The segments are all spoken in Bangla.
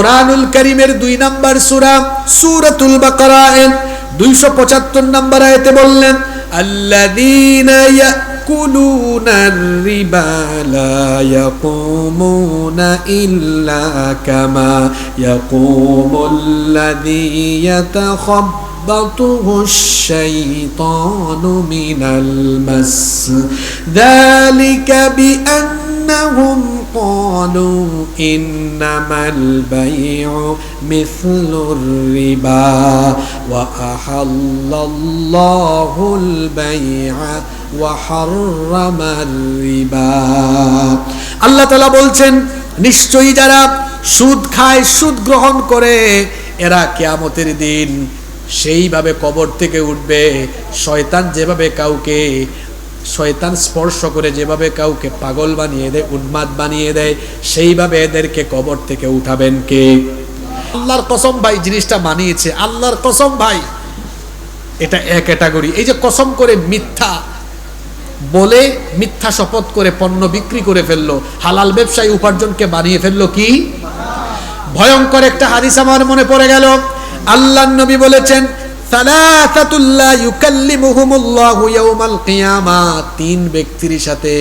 কোরআনুল করিমের দুই নাম্বার সূরা সূরাতুল বাকারা এর 275 নাম্বার আয়াতে বললেন আল্লাযীনা ইয়াকুলুনা الربا لا يقومون إلا كما يقوم الذي يتخبطه الشيطان من المس ذلك بأنهم قالوا إنما البيع مثل الربا وأحل الله البيع وحرم الربا আল্লাহ তালা বলছেন নিশ্চয়ই যারা সুদ খায় সুদ গ্রহণ করে এরা কেয়ামতের দিন সেইভাবে কবর থেকে উঠবে শয়তান যেভাবে কাউকে শয়তান স্পর্শ করে যেভাবে কাউকে পাগল বানিয়ে দেয়, উন্মাদ বানিয়ে দেয়, সেইভাবে এদেরকে কবর থেকে উঠাবেন কে? আল্লাহর কসম ভাই, জিনিসটা মানিয়েছে। আল্লাহর কসম ভাই। এটা এক ক্যাটাগরি। এই যে কসম করে মিথ্যা বলে, মিথ্যা শপথ করে পণ্য বিক্রি করে ফেলল, হালাল ব্যবসায়ী উপার্জনকে বানিয়ে ফেলল কি? ভয়ঙ্কর একটা হাদিস আমার মনে পড়ে গেল। আল্লাহ নবী বলেছেন তিন ব্যক্তির সাথে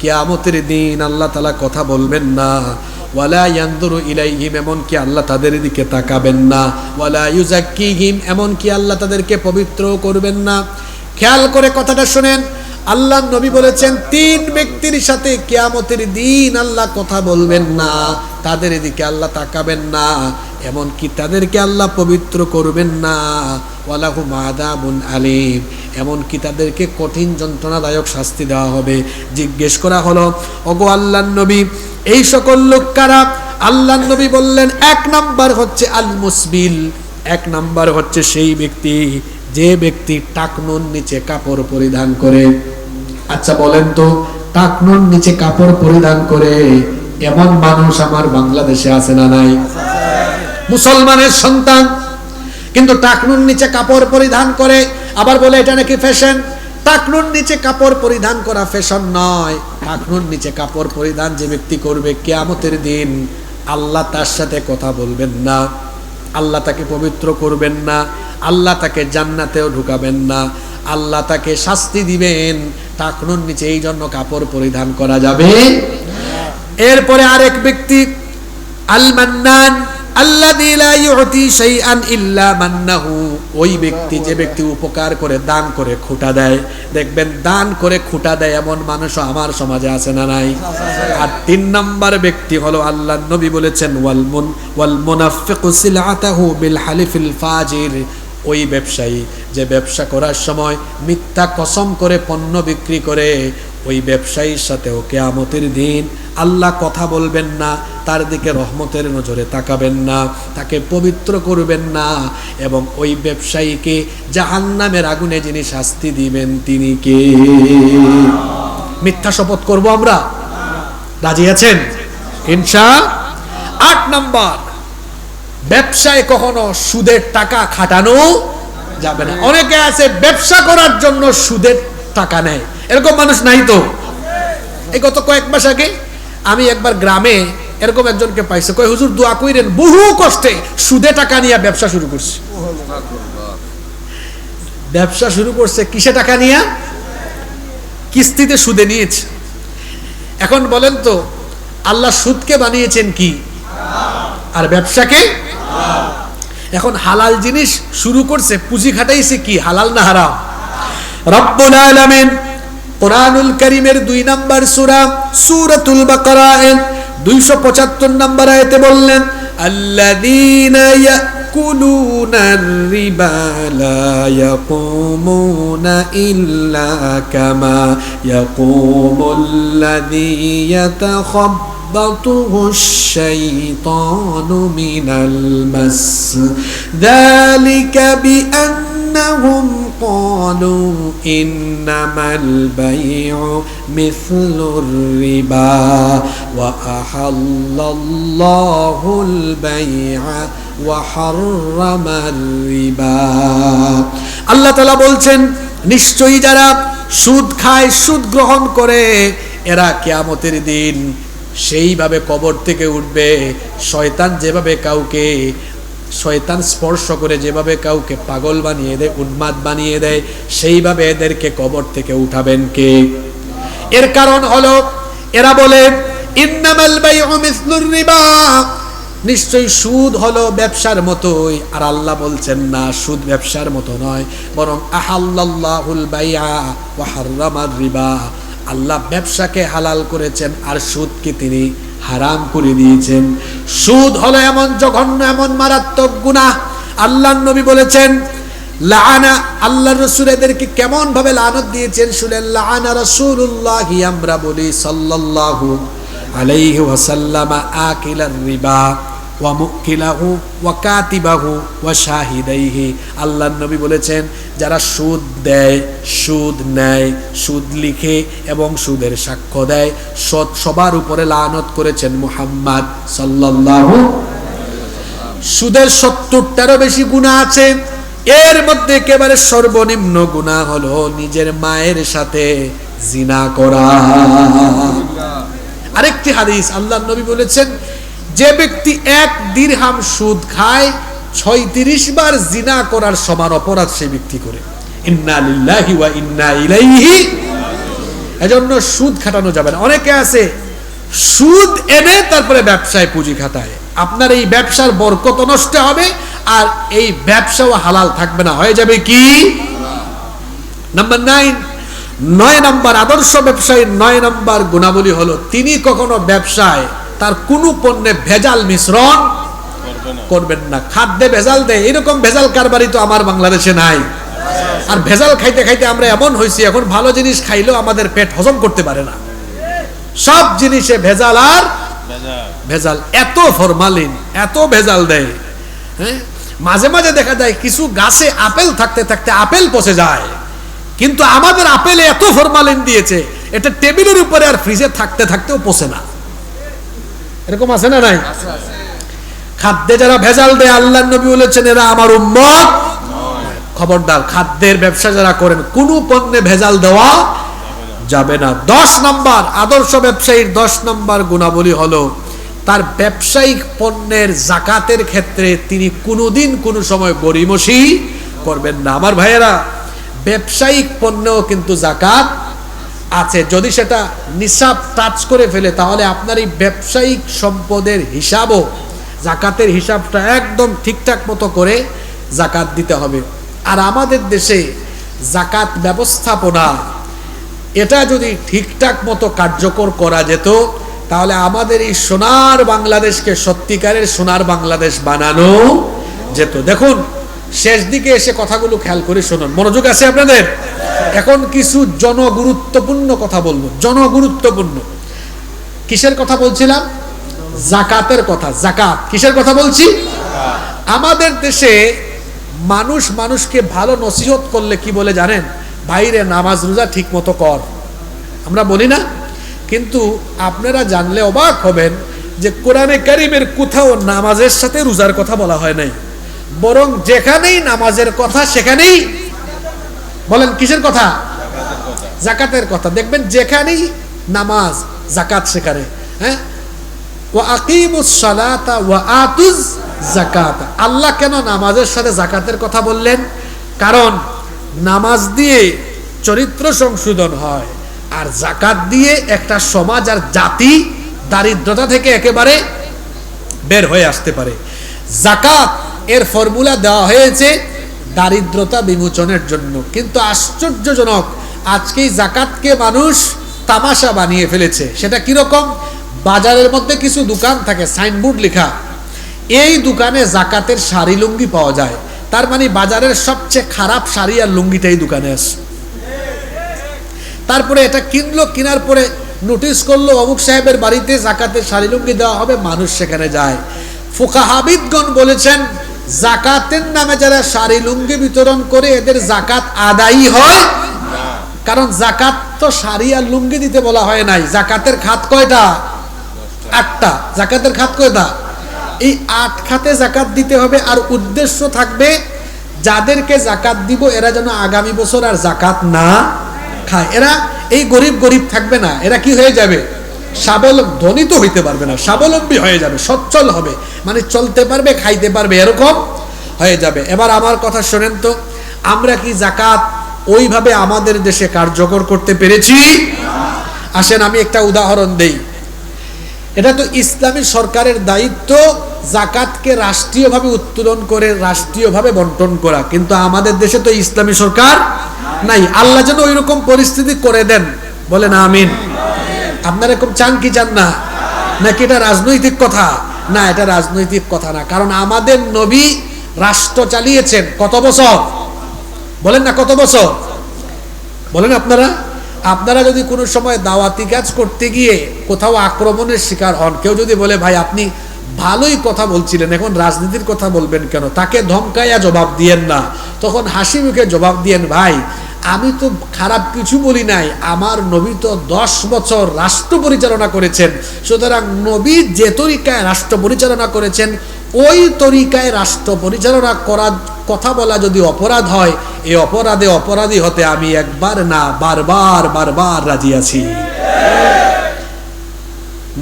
কিয়ামতের দিন আল্লাহ তাআলা কথা বলবেন না। ওয়ালা ইয়ানদুরু ইলাইহিম এমন কি আল্লাহ তাদের দিকে তাকাবেন না। ওয়ালা ইউজাক্কিহিম এমন কি আল্লাহ তাদেরকে পবিত্র করবেন না। খেয়াল করে কথাটা শুনেন, আল্লাহ নবী বলেছেন, তিন ব্যক্তির সাথে কিয়ামতের দিন আল্লাহ কথা বলবেন না। তাদের দিকে আল্লাহ তাকাবেন না। এমন কি তাদেরকে আল্লাহ পবিত্র করবেন না। ওয়ালাহু মাদাবুন আলিম। এমন কি তাদেরকে কঠিন যন্ত্রণাদায়ক শাস্তি দেওয়া হবে। জিজ্ঞেস করা হলো, ওগো আল্লাহ নবী, এই সকল লোক কারা? আল্লাহ নবী বললেন, এক নাম্বার হচ্ছে আল মুসবিল। এক নাম্বার হচ্ছে সেই ব্যক্তি, যে ব্যক্তি টাকনুন নিচে কাপড় পরিধান করে। আচ্ছা বলেন তো টাকনুন নিচে কাপড় পরিধান করে এমন মানুষ আমার বাংলাদেশে আছে না নাই? মুসলমানের সন্তান। কিন্তু টাকনুন নিচে কাপড় পরিধান করে, আবার বলে এটা নাকি ফ্যাশন টাকনুর নিচে কাপড় পরিধান করা ফ্যাশন নয়। টাকনুর নিচে কাপড় পরিধান যে ব্যক্তি করবে কেয়ামতের দিন, আল্লাহ তার সাথে কথা বলবেন না। আল্লাহ তাকে পবিত্র করবেন না। আল্লাহ তাকে জান্নাতেও ঢুকাবেন না। আল্লাহ তাকে শাস্তি দিবেন। টাকনুর নিচে এই জন্য কাপড় পরিধান করা যাবে এরপরে আরেক ব্যক্তি আল শাইআন ইল্লা মান্নাহু। ওই ব্যক্তি যে ব্যক্তি উপকার করে, দান করে, খুঁটা দেয়। দেখবেন, দান করে, খুঁটা দেয় এমন মানুষও আমার সমাজে আছে না নাই? আর তিন নাম্বার ব্যক্তি হলো আল্লাহ নবী বলেছেন, ওয়াল মুন ওয়াল মুনাফিকু সিলআতাহু বিল হালিফিল ফাজির। ওই ব্যবসায়ী যে ব্যবসা করার সময় মিথ্যা কসম করে পণ্য বিক্রি করে, ওই ব্যবসায়ীর সাথেও কেয়ামতের দিন আল্লাহ কথা বলবেন না। তার দিকে রহমতের নজরে তাকাবেন না, তাকে পবিত্র করবেন না এবং ওই ব্যবসায়ীকে জাহান্নামের আগুনে যিনি শাস্তি দিবেন তিনি কে? মিথ্যা শপথ করব আমরা? রাজি আছেন? ইনশা? আট নাম্বার, ব্যবসায় কখনো সুদের টাকা খাটানো যাবে না। অনেকে আছে ব্যবসা করার জন্য সুদের টাকা নেয়। এরকম মানুষ নাই তো? এই গত কয়েক মাস আগে আমি একবার গ্রামে এরকম একজনকে পাইছে। কয়, হুজুর, দোয়া কইরেন, বহু কষ্টে সুদে টাকা নিয়ে ব্যবসা শুরু করছে। ব্যবসা শুরু করছে কিসে টাকা নিয়ে? কিস্তিতে সুদে নিয়েছে। এখন বলেন তো, আল্লাহ সুদকে বানিয়েছেন কি? আর ব্যবসাকে? এখন হালাল জিনিস শুরু করছে, পুঁজি খাটাইছে কি? হালাল না হারাম? রব্বুল আলামিন কোরআনুল করিমের দুই নাম্বার সূরা, সূরাতুল বাকারা এর 275 নাম্বার আয়াতে বললেন আল্লাযীনা ইয়াকুলুনা الربا لا يقومون إلا كما يقوم الذي يتخبطه الشيطان من المس ذلك بأنهم قالوا إنما البيع مثل الربا وأحل الله البيع وحرم الربا আল্লাহ তালা বলছেন নিশ্চয়ই যারা সুদ খায় সুদ গ্রহণ করে এরা কেয়ামতের দিন সেইভাবে কবর থেকে উঠবে শয়তান যেভাবে কাউকে শয়তান স্পর্শ করে যেভাবে কাউকে পাগল বানিয়ে দেয় উন্মাদ বানিয়ে দেয় সেইভাবে এদেরকে কবর থেকে উঠাবেন কে এর কারণ হলো এরা বলে ইন্নামাল বাইউ মিসলুর রিবা। নিশ্চয়ই সুদ হলো ব্যবসার মতোই। আর আল্লাহ বলছেন, না, সুদ ব্যবসার মতো নয়। বরং আহাল্লাহুল বাইআ ওয়া হাররামার রিবা। আল্লাহ ব্যবসাকে হালাল করেছেন, আর সুদকে তিনি হারাম করে দিয়েছেন। সুদ হলো এমন জঘন্য, এমন মারাত্মক গুনাহ। আল্লাহ নবী বলেছেন, লাআনা আল্লাহ রসুল এদেরকে কেমন ভাবে লানত দিয়েছেন শুনেন, লাআনা রাসূলুল্লাহ আমরা বলি সাল্লাল্লাহু আলাইহি ওয়াসাল্লাম আকিলার রিবা ওয়া মুকিলাহু ওয়া কাতিবাহু ওয়া শাহিদাইহি। আল্লাহর নবী বলেছেন, যারা সুদ দেয়, সুদ নেয়, সুদ লিখে এবং সুদের সাক্ষ্য দেয়, সৎ সবার উপরে লানত করেছেন মুহাম্মদ সাল্লাল্লাহু সুদের সত্তরটারও বেশি গুণা আছে। এর মধ্যে একেবারে সর্বনিম্ন গুণা হলো নিজের মায়ের সাথে জিনা করা। আরেকটি হাদিস আল্লাহ নবী বলেছেন, যে ব্যক্তি এক দিরহাম সুদ খায়, ছয়ত্রিশ বার জিনা করার সমান অপরাধ সেই ব্যক্তি করে। এজন্য সুদ খাটানো যাবে না। অনেকে আছে, সুদ এনে তারপরে ব্যবসায় পুঁজি খাটায়। আপনার এই ব্যবসার বরকত নষ্ট হবে আর এই ব্যবসাও হালাল থাকবে না। হয়ে যাবে কি? নাম্বার নাইন নয় নাম্বার আদর্শ ব্যবসায়ীর নয় নাম্বার গুণাবলী হলো তিনি কখনো ব্যবসায় তার কোনো পণ্যে ভেজাল মিশ্রণ করবেন না। খাদ্যে ভেজাল দেয়, এরকম ভেজাল কারবারই তো আমার বাংলাদেশে নাই। আর ভেজাল খাইতে খাইতে আমরা এমন হয়েছি এখন ভালো জিনিস খাইলেও আমাদের পেট হজম করতে পারে না। সব জিনিসে ভেজাল আর ভেজাল। এত ফরমালিন, এত ভেজাল দেয় হ্যাঁ? মাঝে মাঝে দেখা যায় কিছু গাছে আপেল থাকতে থাকতে আপেল পচে যায়। কিন্তু আমাদের আপেলে এত ফরমালিন দিয়েছে এটা টেবিলের উপরে আর ফ্রিজে থাকতে থাকতেও পচে না। এরকম আছে না নাই? খাদ্যে যারা ভেজাল দেয় আল্লাহ নবী বলেছেন এরা আমার উম্মত। খবরদার খাদ্যের ব্যবসা যারা করেন কোন পণ্যে ভেজাল দেওয়া যাবে না। দশ নম্বর আদর্শ ব্যবসায়ীর দশ নম্বর গুণাবলী হলো তার ব্যবসায়িক পণ্যের জাকাতের ক্ষেত্রে তিনি কোনোদিন কোনো সময় গরিমসি করবেন না। আমার ভাইয়েরা ব্যবসায়িক পণ্যেও কিন্তু জাকাত আছে। যদি সেটা নিসাব টাচ করে ফেলে, তাহলে আপনার এই ব্যবসায়িক সম্পদের হিসাবও, জাকাতের হিসাবটা একদম ঠিকঠাক মতো করে জাকাত দিতে হবে। আর আমাদের দেশে জাকাত ব্যবস্থাপনা, এটা যদি ঠিকঠাক মতো কার্যকর করা যেত, তাহলে আমাদের এই সোনার বাংলাদেশকে সত্যিকারের সোনার বাংলাদেশ বানানো যেত। দেখুন শেষ দিকে এসে কথাগুলো খেয়াল করে শুনুন। মনোযোগ আছে আপনাদের? এখন কিছু জনগুরুত্বপূর্ণ কথা বলব। জনগুরুত্বপূর্ণ। কিসের কথা বলছিলাম? জাকাতের কথা। জাকাত। কিসের কথা বলছি? আমাদের দেশে মানুষ মানুষকে ভালো নসিহত করলে কি বলে জানেন? বাইরে নামাজ রোজা ঠিক মতো কর। আমরা বলি না? কিন্তু আপনারা জানলে অবাক হবেন যে কোরআনে কারিমের কোথাও নামাজের সাথে রোজার কথা বলা হয় নাই। বরং যেখানেই নামাজের কথা, সেখানেই বলেন কিসের কথা? জাকাতের কথা। দেখবেন যেখানেই নামাজ, জাকাত সেখানে হ্যাঁ? ও আকিমুস সালাতা ওয়া আতুজ জাকাত আল্লাহ কেন নামাজের সাথে জাকাতের কথা বললেন? কারণ নামাজ দিয়ে চরিত্র সংশোধন হয়, আর জাকাত দিয়ে একটা সমাজ আর জাতি দারিদ্রতা থেকে একেবারে বের হয়ে আসতে পারে। জাকাত এর ফর্মুলা দেওয়া হয়েছে দারিদ্রতা বিমোচনের জন্য। কিন্তু আশ্চর্যজনক, আজকেই জাকাতকে মানুষ তামাশা বানিয়ে ফেলেছে। সেটা কীরকম? বাজারের মধ্যে কিছু দোকান থাকে, সাইনবোর্ড লেখা। এই দোকানে জাকাতের শাড়ি লুঙ্গি পাওয়া যায়। তার মানে বাজারের সবচেয়ে খারাপ শাড়ি আর লুঙ্গিটাই দোকানে আছে। তারপরে এটা কিনলো, কেনার পরে নোটিশ করল, অমুক সাহেবের বাড়িতে জাকাতের শাড়ি লুঙ্গি দেওয়া হবে, মানুষ সেখানে যায়। ফোকাহাবিদগণ বলেছেন জাকাতের নামে যারা শাড়ি লুঙ্গি বিতরণ করে, এদের জাকাত আদায়ী হয়। কারণ জাকাত তো শাড়ি আর লুঙ্গি দিতে বলা হয় নাই। জাকাতের খাত কয়টা? আটটা। জাকাতের খাত কয়টা? এই আট খাতে জাকাত দিতে হবে, আর উদ্দেশ্য থাকবে, যাদেরকে জাকাত দিব, এরা যেন আগামী বছর আর জাকাত না খায়। এরা এই গরিব গরিব থাকবে না। এরা কি হয়ে যাবে? স্বাবলম্বী ধনী তো হইতে পারবে না, স্বাবলম্বী হয়ে যাবে, সচ্ছল হবে। মানে চলতে পারবে, খাইতে পারবে, এরকম হয়ে যাবে। এবার আমার কথা শোনেন তো, আমরা কি জাকাত ওইভাবে আমাদের দেশে কার্যকর করতে পেরেছি? আসেন, আমি একটা উদাহরণ দেই। এটা তো ইসলামী সরকারের দায়িত্ব জাকাতকে রাষ্ট্রীয়ভাবে উত্তোলন করে, রাষ্ট্রীয়ভাবে বন্টন করা। কিন্তু আমাদের দেশে তো ইসলামী সরকার নাই। আল্লাহ যেন ওই রকম পরিস্থিতি করে দেন। বলেন আমিন। আপনারা এরকম চান কি চান না? নাকি এটা রাজনৈতিক কথা? না, এটা রাজনৈতিক কথা না। কারণ আমাদের নবী রাষ্ট্র চালিয়েছেন। কত বছর? বলেন না, কত বছর? বলেন আপনারা। আপনারা যদি কোনো সময় দাওয়াতি কাজ করতে গিয়ে কোথাও আক্রমণের শিকার হন, কেউ যদি বলে, ভাই, আপনি ভালোই কথা বলছিলেন, এখন রাজনীতির কথা বলবেন কেন? তাকে ধমকাইয়া জবাব দিয়েন না। তখন হাসি মুখে জবাব দিয়েন, ভাই আমি তো খারাপ কিছু বলি নাই। আমার নবী তো দশ বছর রাষ্ট্র পরিচালনা করেছেন। সুতরাং নবী যে তরিকায় রাষ্ট্র পরিচালনা করেছেন, ওই তরিকায় রাষ্ট্র পরিচালনা করার কথা বলা যদি অপরাধ হয় এই অপরাধে অপরাধী হতে আমি একবার না, বারবার বারবার রাজি আছি।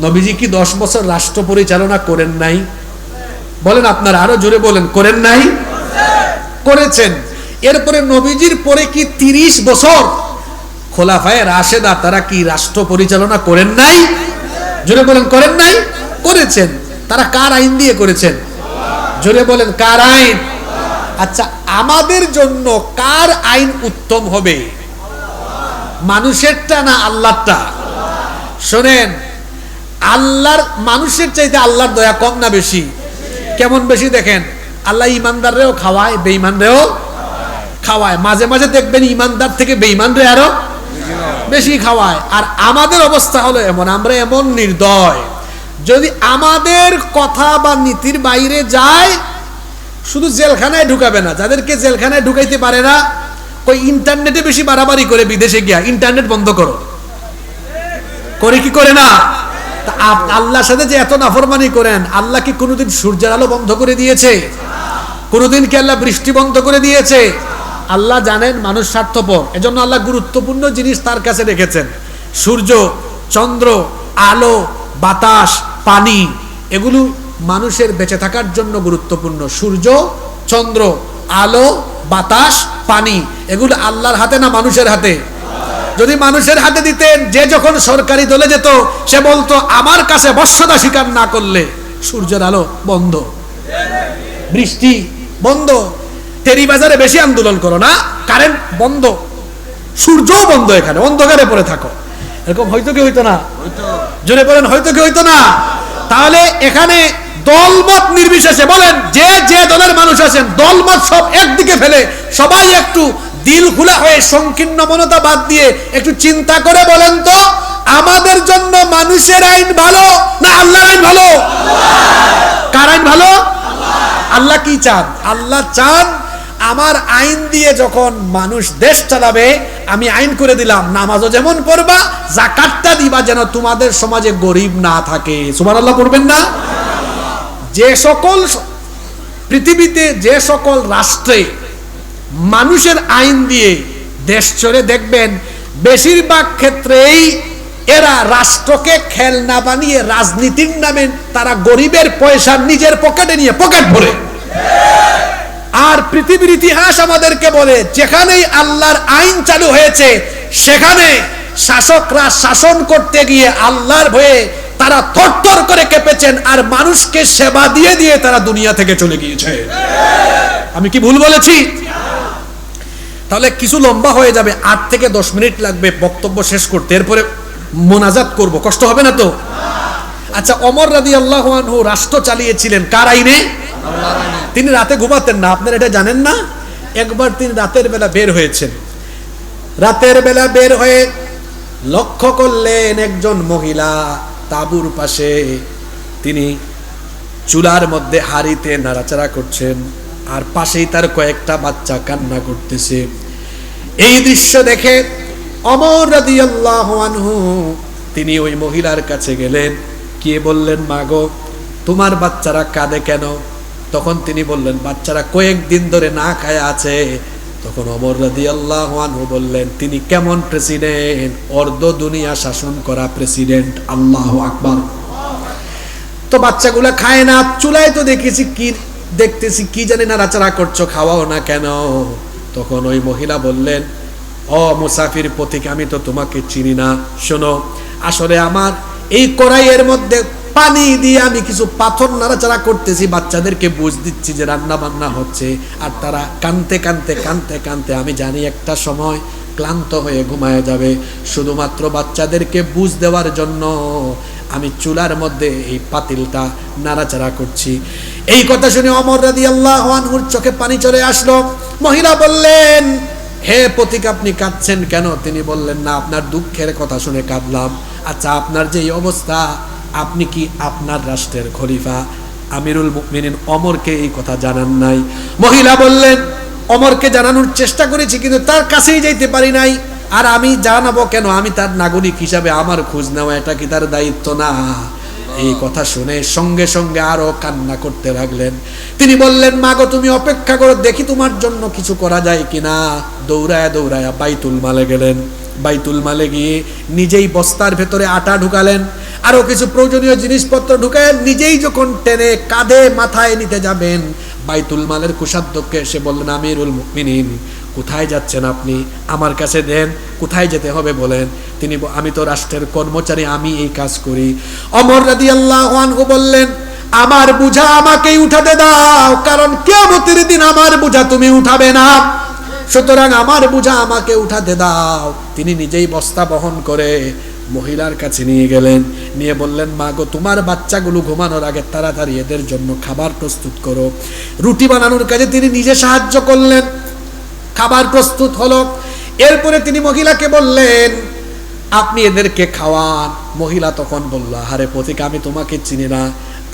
নবীজি কি দশ বছর রাষ্ট্র পরিচালনা করেন নাই? বলেন আপনারা আরও জোরে বলেন, করেন নাই? করেছেন। এরপরে নবীজির পরে কি তিরিশ বছর? খোলাফায় রাশেদা তারা কি রাষ্ট্র পরিচালনা করেন নাই? জোরে বলেন, করেন নাই? করেছেন। তারা কার আইন দিয়ে করেছেন? জোরে বলেন, কার আইন? আচ্ছা আমাদের জন্য কার আইন উত্তম হবে? মানুষেরটা না আল্লাহরটা? শোনেন, আল্লাহর মানুষের চাইতে আল্লাহর দয়া কম না বেশি? কেমন বেশি দেখেন? আল্লাহ ইমানদাররেও খাওয়ায়, বেঈমানরেও খাওয়ায়। মাঝে মাঝে দেখবেন ইমানদার থেকে বেঈমানরে আরও বেশি খাওয়ায়। আর আমাদের অবস্থা হলো এমন, আমরা এমন নির্দয়। যদি আমাদের কথা বা নীতির বাইরে যায়, শুধু জেলখানায় ঢুকাবে না, যাদেরকে জেলখানায় ঢুকাইতে পারে না, ওই ইন্টারনেটে বেশি বাড়াবাড়ি করে বিদেশে গিয়া, ইন্টারনেট বন্ধ করো। করে কি করে না? আল্লাহর সাথে যে এত নাফরমানি করেন, আল্লাহ কি কোনোদিন সূর্যের আলো বন্ধ করে দিয়েছে? কোনোদিন কি আল্লাহ বৃষ্টি বন্ধ করে দিয়েছে? আল্লাহ জানেন মানুষ স্বার্থপর। এজন্য আল্লাহ গুরুত্বপূর্ণ জিনিস তার কাছে রেখেছেন। সূর্য, চন্দ্র, আলো, বাতাস, পানি, এগুলো মানুষের বেঁচে থাকার জন্য গুরুত্বপূর্ণ। সূর্য, চন্দ্র, আলো, বাতাস, পানি, এগুলো আল্লাহর হাতে না মানুষের হাতে? যদি মানুষের হাতে দিতেন, যে যখন সরকারি দলে যেত, সে বলতো, আমার কাছে বর্ষতা স্বীকার না করলে সূর্যের আলো বন্ধ। বৃষ্টি বন্ধ। বাজারে বেশি আন্দোলন করো না কারেন্ট বন্ধ। সূর্যও বন্ধ এখানে, অন্ধকারে পড়ে থাকো। এরকম হয়তো কি হইতো না? জোরে বলেন, হয়তো কি হইতো না? তাহলে এখানে দলমত নির্বিশেষে বলেন, যে যে দলের মানুষ আছেন, দলমত সব একদিকে ফেলে সবাই একটু দিল খোলা হয়ে সংকীর্ণ মনতা বাদ দিয়ে একটু চিন্তা করে বলেন তো, আমাদের জন্য মানুষের আইন ভালো না আল্লাহর আইন ভালো? কার আইন ভালো? আল্লাহ কি চান? আল্লাহ চান আমার আইন দিয়ে যখন মানুষ দেশ চালাবে, আমি আইন করে দিলাম, নামাজও যেমন পড়বা জাকাতটা দিবা যেন তোমাদের সমাজে গরিব না থাকে। সুমান আল্লাহ না? যে সকল পৃথিবীতে যে সকল রাষ্ট্রে মানুষের আইন দিয়ে দেশ চলে, দেখবেন বেশিরভাগ ক্ষেত্রেই এরা রাষ্ট্রকে খেলনা বানিয়ে রাজনীতির নামে তারা গরিবের পয়সা নিজের পকেটে নিয়ে পকেট ভরে। আর পৃথিবীর ইতিহাস আমাদেরকে বলে, যেখানেই আল্লাহর আইন চালু হয়েছে, সেখানে শাসকরা শাসন করতে গিয়ে আল্লাহর ভয়ে তারা থরথর করে কেঁপেছেন আর মানুষকে সেবা দিয়ে দিয়ে তারা দুনিয়া থেকে চলে গিয়েছে। আমি কি ভুল বলেছি? তাহলে কিছু লম্বা হয়ে যাবে, আট থেকে দশ মিনিট লাগবে বক্তব্য শেষ করতে। এরপরে মোনাজাত করব, কষ্ট হবে না তো? আচ্ছা অমর রাদি আল্লাহ রাষ্ট্র চালিয়েছিলেন কার আইনে? তিনি রাতে ঘুমাতেন না, আপনারা এটা জানেন না? একবার তিনি রাতের বেলা বের হয়েছেন। রাতের বেলা বের হয়ে লক্ষ্য করলেন একজন মহিলা তাঁবুর পাশে। তিনি চুলার মধ্যে হাড়িতে নাড়াচাড়া করছেন আর পাশেই তার কয়েকটা বাচ্চা কান্না করতেছে। এই দৃশ্য দেখে অমর আনহু তিনি ওই মহিলার কাছে গেলেন। কে বললেন মাগো তোমার বাচ্চারা কাঁদে কেন? তখন তিনি বললেন, বাচ্চারা কয়েকদিন ধরে না খায় আছে। তখন অমর রাদি আল্লাহ বললেন, তিনি কেমন প্রেসিডেন্ট? অর্ধ দুনিয়া শাসন করা প্রেসিডেন্ট আল্লাহ আকবর। তো বাচ্চাগুলা খায় না, চুলায় তো দেখেছি কি, দেখতেছি কি জানি না রাচারা করছ, খাওয়াও না কেন? তখন ওই মহিলা বললেন অ মুসাফির পথিক, আমি তো তোমাকে চিনি না। শোনো, আসলে আমার এই কড়াইয়ের মধ্যে পানি দিয়ে আমি কিছু পাথর নাড়াচাড়া করতেছি, বাচ্চাদেরকে বুঝ দিচ্ছি যে রান্না বান্না হচ্ছে। আর তারা কানতে কানতে কানতে কানতে, আমি জানি একটা সময় ক্লান্ত হয়ে ঘুমায় যাবে। শুধুমাত্র বাচ্চাদেরকে বুঝ দেওয়ার জন্য আমি চুলার মধ্যে এই পাতিলটা নাড়াচাড়া করছি। এই কথা শুনে অমর রাদি আল্লাহ চোখে পানি চলে আসলো। মহিলা বললেন, হে পথিক, আপনি কাঁদছেন কেন? তিনি বললেন, না, আপনার দুঃখের কথা শুনে কাঁদলাম। আচ্ছা আপনার যে এই অবস্থা আপনি কি আপনার রাষ্ট্রের খলিফা? আমিরুল মুকমিনিন অমরকে এই কথা জানান নাই। মহিলা বললেন, অমরকে জানানোর চেষ্টা করেছি, কিন্তু তার কাছেই যাইতে পারি নাই। আর আমি জানাব কেন? আমি তার নাগরিক হিসাবে আমার খোঁজ নেওয়া, এটা কি তার দায়িত্ব? না। এই কথা শুনে সঙ্গে সঙ্গে আরও কান্না করতে লাগলেন। তিনি বললেন মা গো তুমি অপেক্ষা করো, দেখি তোমার জন্য কিছু করা যায় কিনা। দৌড়ায় দৌড়ায় বাইতুল মালে গেলেন। বাইতুল মালে গিয়ে নিজেই বস্তার ভেতরে আটা ঢুকালেন। আরও কিছু প্রয়োজনীয় জিনিসপত্র ঢুকায় নিজেই যখন টেনে কাঁধে মাথায় নিতে যাবেন, বাইতুল মালের কুষাধ্যক্ষে এসে বললেন, আমিরুল মুকমিনিন কোথায় যাচ্ছেন আপনি? আমার কাছে দেন, কোথায় যেতে হবে বলেন? তিনি আমি তো রাষ্ট্রের কর্মচারী, আমি এই কাজ করি। অমর রাদি আল্লাহ বললেন, আমার বুঝা আমাকেই উঠাতে দাও, কারণ কেমতের দিন আমার বুঝা তুমি উঠাবে না। সুতরাং আমার বুঝা আমাকে উঠাতে দাও। তিনি নিজেই বস্তা বহন করে মহিলার কাছে নিয়ে গেলেন। নিয়ে বললেন, মা গো, তোমার বাচ্চাগুলো ঘুমানোর আগে তাড়াতাড়ি এদের জন্য খাবার প্রস্তুত করো। রুটি বানানোর কাজে তিনি নিজে সাহায্য করলেন। খাবার প্রস্তুত হলো। এরপরে তিনি মহিলাকে বললেন, আপনি এদেরকে খাওয়ান। মহিলা তখন বলল আরে পথিক, আমি তোমাকে চিনি না।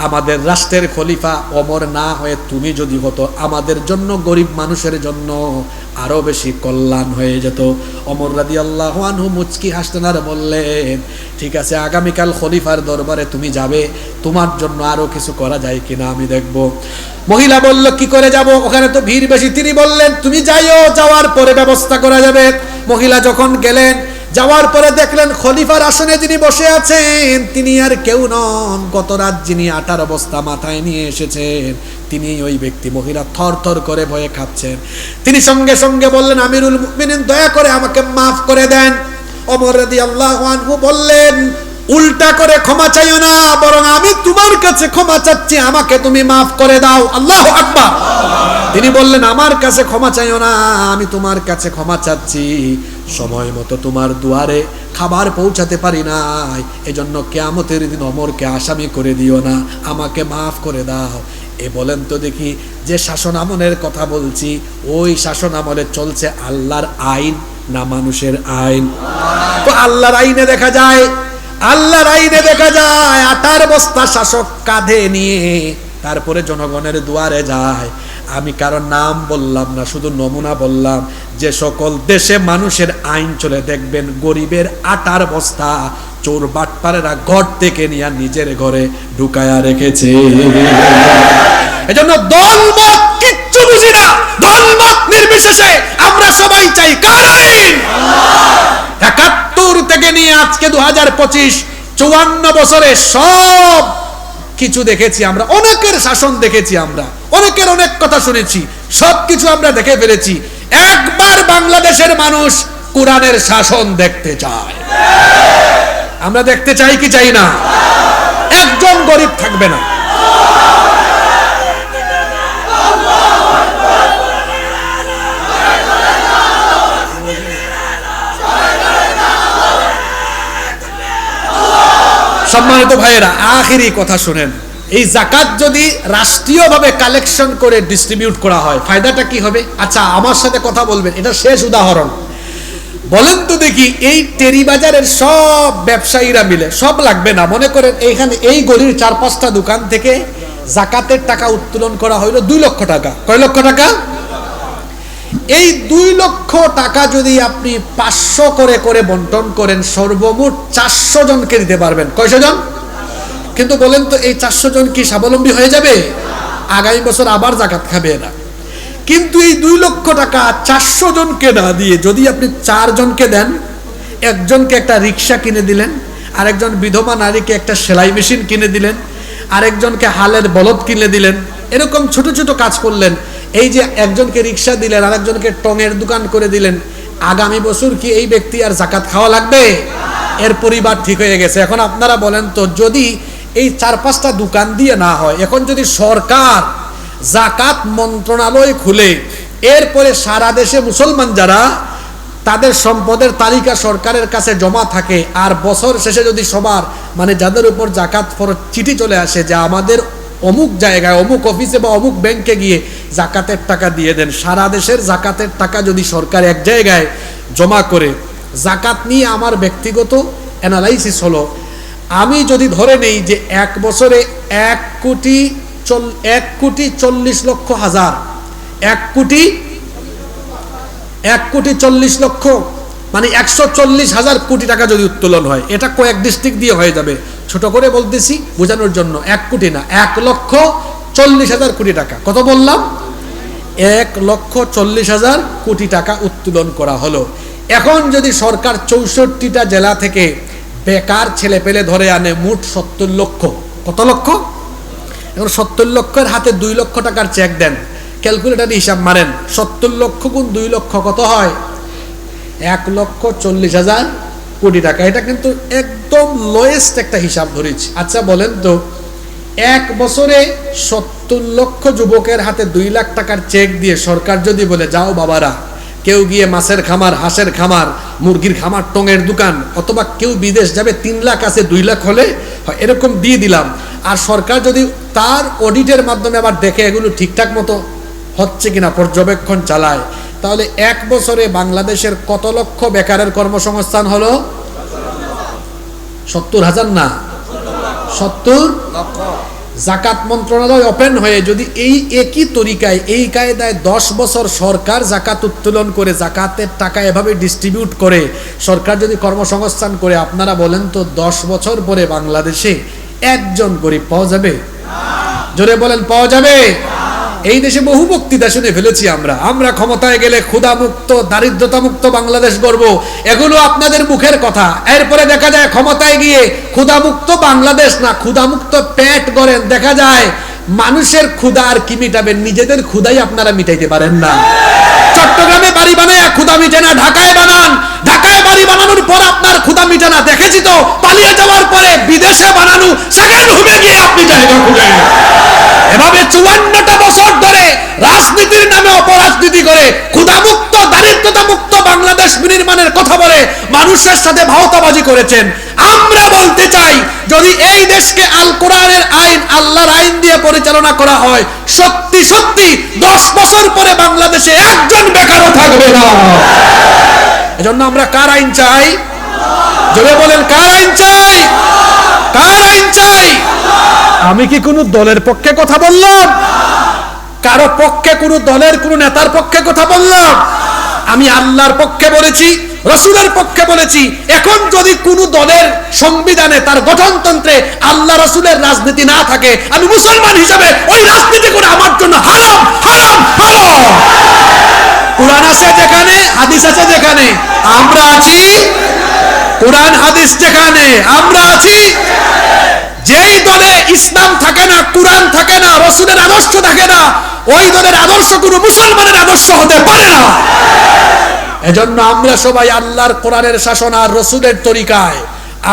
আমাদের রাষ্ট্রের খলিফা অমর না হয়ে তুমি যদি হতো আমাদের জন্য গরিব মানুষের জন্য আরও বেশি কল্যাণ হয়ে যেত। অমর রাদি আল্লাহ আনহু মুচকি হাসতেন আর বললেন, ঠিক আছে, আগামীকাল খলিফার দরবারে তুমি যাবে, তোমার জন্য আরও কিছু করা যায় কিনা আমি দেখব। মহিলা বলল, কি করে যাব? ওখানে তো ভিড় বেশি। তিনি বললেন, তুমি যাইও, যাওয়ার পরে ব্যবস্থা করা যাবে। মহিলা যখন গেলেন যাওয়ার পরে দেখলেন খলিফার আসনে যিনি বসে আছেন, তিনি আর কেউ নন। গত রাত যিনি আটার অবস্থা মাথায় নিয়ে এসেছেন, তিনি ওই ব্যক্তি মহিলা থর থর করে ভয়ে খাচ্ছেন তিনি সঙ্গে সঙ্গে বললেন, আমিরুল মুমিনিন, দয়া করে আমাকে মাফ করে দেন। অমর রাদি আল্লাহ আনহু বললেন, উল্টা করে ক্ষমা চাইও না, বরং আমি তোমার কাছে ক্ষমা চাচ্ছি, আমাকে তুমি মাফ করে দাও। আল্লাহ আকবার। তিনি বললেন, আমার কাছে ক্ষমা চাইও না, আমি তোমার কাছে ক্ষমা চাচ্ছি। সময় মতো তোমার দুয়ারে খাবার পৌঁছাতে পারি নাই। এজন্য কেয়ামতের দিন অমরকে আসামি করে দিও না, আমাকে মাফ করে দাও। এ বলেন তো দেখি, যে শাসন আমলের কথা বলছি, ওই শাসন আমলে চলছে আল্লাহর আইন না মানুষের আইন? তো আল্লাহর আইনে দেখা যায়, আল্লাহর আইনে দেখা যায়, আটার বস্তা শাসক কাঁধে নিয়ে তারপরে জনগণের দুয়ারে যায়। আমি কারও নাম বললাম না, শুধু নমুনা বললাম যে সকল দেশে মানুষের আইন চলে। দেখবেন গরিবের আটার বস্তা চোর বাটপারেরা ঘর থেকে নিয়ে নিজের ঘরে ঢুকায়া রেখেছে। এজন্য দলমত কিচ্ছু বুঝি না। দলমত নির্বিশেষে আমরা সবাই চাই কার আইন? একাত্তর থেকে নিয়ে আজকে দু হাজার পঁচিশ, চুয়ান্ন বছরে সব কিছু দেখেছি আমরা, অনেকের শাসন দেখেছি আমরা। অনেকের অনেক কথা শুনেছি সব কিছু আমরা দেখে ফেলেছি। একবার বাংলাদেশের মানুষ কোরআনের শাসন দেখতে চায়। আমরা দেখতে চাই কি চাই না? একজন গরিব থাকবে না। সম্মানিত ভাইয়েরা, আখিরি কথা শুনেন। এই জাকাত যদি রাষ্ট্রীয়ভাবে কালেকশন করে ডিস্ট্রিবিউট করা হয়, ফায়দাটা কি হবে? আচ্ছা আমার সাথে কথা বলবেন, এটা শেষ উদাহরণ। বলেন তো দেখি, এই টেরি বাজারের সব ব্যবসায়ীরা মিলে, সব লাগবে না, মনে করেন এইখানে এই গলির চার পাঁচটা দোকান থেকে জাকাতের টাকা উত্তোলন করা হইল দুই লক্ষ টাকা। কয় লক্ষ টাকা? এই দুই লক্ষ টাকা যদি আপনি পাঁচশো করে করে বন্টন করেন, সর্বমোট চারশো জনকে দিতে পারবেন। কয়শো জন? কিন্তু বলেন তো, এই চারশো জন কি স্বাবলম্বী হয়ে যাবে? আগামী বছর আবার জাকাত খাবে না কিন্তু এই দুই লক্ষ টাকা চারশো জনকে না দিয়ে যদি আপনি চারজনকে দেন, একজনকে একটা রিক্সা কিনে দিলেন, আরেকজন বিধবা নারীকে একটা সেলাই মেশিন কিনে দিলেন, আরেকজনকে হালের বলদ কিনে দিলেন, এরকম ছোট ছোট কাজ করলেন, এই যে একজনকে রিক্সা দিলেন, আরেকজনকে টঙের দোকান করে দিলেন, আগামী বছর কি এই ব্যক্তি আর জাকাত খাওয়া লাগবে? এর পরিবার ঠিক হয়ে গেছে। এখন আপনারা বলেন তো, যদি এই চার পাঁচটা দোকান দিয়ে না হয়। এখন যদি সরকার জাকাত মন্ত্রণালয় খুলে, এরপরে সারা দেশে মুসলমান যারা, তাদের সম্পদের তালিকা সরকারের কাছে জমা থাকে, আর বছর শেষে যদি সবার মানে যাদের উপর জাকাত ফরজ চিঠি চলে আসে যে আমাদের অমুক জায়গায়, অমুক অফিসে বা অমুক ব্যাংকে গিয়ে জাকাতের টাকা দিয়ে দেন, সারা দেশের জাকাতের টাকা যদি সরকার এক জায়গায় জমা করে, জাকাত নিয়ে আমার ব্যক্তিগত অ্যানালাইসিস হলো আমি যদি ধরে নেই যে এক বছরে এক কোটি এক কোটি চল্লিশ লক্ষ হাজার, এক কোটি এক কোটি চল্লিশ লক্ষ মানে একশো চল্লিশ হাজার কোটি টাকা যদি উত্তোলন হয়, এটা কয়েক ডিস্ট্রিক্ট দিয়ে হয়ে যাবে। ছোট করে বলতেছি, বোঝানোর জন্য এক কোটি না, এক লক্ষ চল্লিশ হাজার কোটি টাকা। কত বললাম? এক লক্ষ চল্লিশ হাজার কোটি টাকা উত্তোলন করা হলো। এখন যদি সরকার চৌষট্টিটা জেলা থেকে বেকার ছেলে পেলে ধরে আনে মোট সত্তর লক্ষ। কত লক্ষ? এখন সত্তর লক্ষের হাতে দুই লক্ষ টাকার চেক দেন। ক্যালকুলেটার হিসাব মারেন। সত্তর লক্ষ গুণ দুই লক্ষ কত হয়? এক লক্ষ চল্লিশ হাজার কোটি টাকা। এটা কিন্তু একদম লোয়েস্ট একটা হিসাব ধরেছি। আচ্ছা বলেন তো, এক বছরে সত্তর লক্ষ যুবকের হাতে দুই লাখ টাকার চেক দিয়ে সরকার যদি বলে, যাও বাবারা, কেউ গিয়ে মাছের খামার, হাঁসের খামার মুরগির খামার, টঙের দোকান, অথবা কেউ বিদেশ যাবে, তিন লাখ আছে, দুই লাখ হলে এরকম দিয়ে দিলাম। আর সরকার যদি তার অডিটের মাধ্যমে আবার দেখে এগুলো ঠিকঠাক মতো হচ্ছে কিনা, পর্যবেক্ষণ চালায়, তাহলে এক বছরে বাংলাদেশের কত লক্ষ বেকারের কর্মসংস্থান হলো? সত্তর হাজার না? সত্তর? জাকাত মন্ত্রণালয় ওপেন হয়ে যদি এই একই তরিকায়, এই কায়দায় দশ বছর সরকার জাকাত উত্তোলন করে, জাকাতের টাকা এভাবে ডিস্ট্রিবিউট করে, সরকার যদি কর্মসংস্থান করে, আপনারা বলেন তো দশ বছর পরে বাংলাদেশে একজন গরিব পাওয়া যাবে? জোরে বলেন, পাওয়া যাবে? এই দেশে বহু বক্তৃতা শুনে ফেলেছি আমরা। আমরা ক্ষমতায় গেলে ক্ষুধা মুক্ত দারিদ্রতা মুক্ত বাংলাদেশ গড়ব। এগুলো আপনাদের মুখের কথা। এরপরে দেখা যায় ক্ষমতায় গিয়ে ক্ষুধা মুক্ত বাংলাদেশ না ক্ষুধা মুক্ত পেট গড়েন। দেখা যায় মানুষের ক্ষুধা আর কি মিটাবেন? নিজেদের ক্ষুধাই আপনারা মিটাইতে পারেন না। চট্টগ্রামে বাড়ি বানায় ক্ষুধা মিটে না, ঢাকায় বানান। ঢাকায় বাড়ি বানানোর পর আপনার ক্ষুদা মিটে না। দেখেছি তো, পালিয়ে যাওয়ার পরে বিদেশে বানানো সেকেন্ড হুমে গিয়ে আপনি জায়গা খুঁজে এভাবে চুয়ান্নটা বছর ধরে রাজনীতির নামে অপরাজনীতি করে ক্ষুধামুক্ত দারিদ্রতা মুক্ত বাংলাদেশ বিনির্মাণের কথা বলে মানুষের সাথে ভাওতাবাজি করেছেন। আমরা বলতে চাই, যদি এই দেশকে আল কোরআনের আইন, আল্লাহর আইন দিয়ে পরিচালনা করা হয়, সত্যি সত্যি দশ বছর পরে বাংলাদেশে একজন বেকারও থাকবে না। এজন্য আমরা কার আইন চাই? জোরে বলেন, কার আইন চাই? কার আইন চাই? আমি কি কোনো দলের পক্ষে কথা বললাম? কারও পক্ষে কোনো দলের কোনো নেতার পক্ষে কথা বললাম? আমি আল্লাহর পক্ষে বলেছি, রসুলের পক্ষে বলেছি, এখন যদি কোনো দলের সংবিধানে তার গঠনতন্ত্রে আল্লাহ রসুলের রাজনীতি না থাকে, আমি মুসলমান হিসাবে ওই রাজনীতি করে আমার জন্য হারাম হারাম হারাম। কোরআন আছে যেখানে, হাদিস আছে যেখানে। আমরা আছি কোরআন, হাদিস যেখানে। আমরা আছি যেই দলে ইসলাম থাকে না, কোরআন থাকে না, রসুলের আদর্শ থাকে না, ওই দলের আদর্শ কোনো মুসলমানের আদর্শ হতে পারে না। এজন্য আমরা সবাই আল্লাহর কোরআনের শাসন আর রসুলের তরিকায়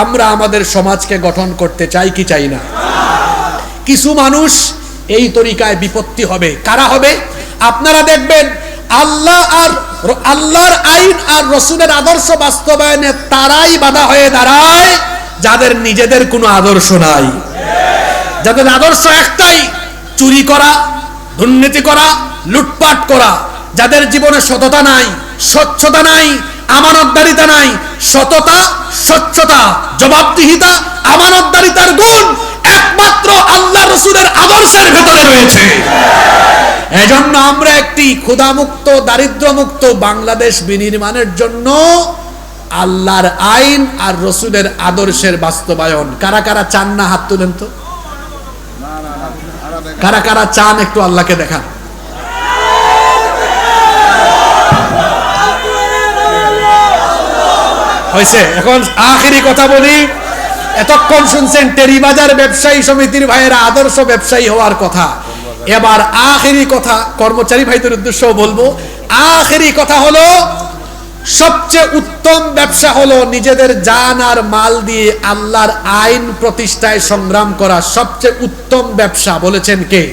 আমরা আমাদের সমাজকে গঠন করতে চাই কি চাই না? কিছু মানুষ এই তরিকায় বিপত্তি হবে। কারা হবে? আপনারা দেখবেন আল্লাহ আর আল্লাহর আইন আর রসুলের আদর্শ বাস্তবায়নে তারাই বাধা হয়ে দাঁড়ায়, যাদের নিজেদের কোনো আদর্শ নাই। যাদের আদর্শ একটাই, চুরি করা, দুর্নীতি করা, লুটপাট করা, যাদের জীবনে সততা নাই, স্বচ্ছতা নাই, আমানতদারিতা নাই, সততা, স্বচ্ছতা, জবাবদিহিতা, আমানতদারিতার গুণ একমাত্র আল্লাহ রসুলের আদর্শের ভেতরে রয়েছে। এজন্য আমরা একটি ক্ষুধামুক্ত, দারিদ্র্যমুক্ত বাংলাদেশ বিনির্মাণের জন্য আল্লাহর আইন আর রসুলের আদর্শের বাস্তবায়ন। কারা কারা চান না হাত তুলেন তো? কারা কারা চান একটু আল্লাহকে দেখান। হয়েছে। এখন আখেরি কথা বলি, এতক্ষণ শুনছেন টেরিবাজার ব্যবসায়ী সমিতির ভাইয়েরা, আদর্শ ব্যবসায়ী হওয়ার কথা। এবার আখেরি কথা, কর্মচারী ভাইদের উদ্দেশ্য বলব, আখেরি কথা হলো সবচেয়ে উত্তম ব্যবসা হলো নিজেদের জান আর মাল দিয়ে আল্লাহর আইন প্রতিষ্ঠায় সংগ্রাম করা সবচেয়ে উত্তম ব্যবসা, বলেছেন কে?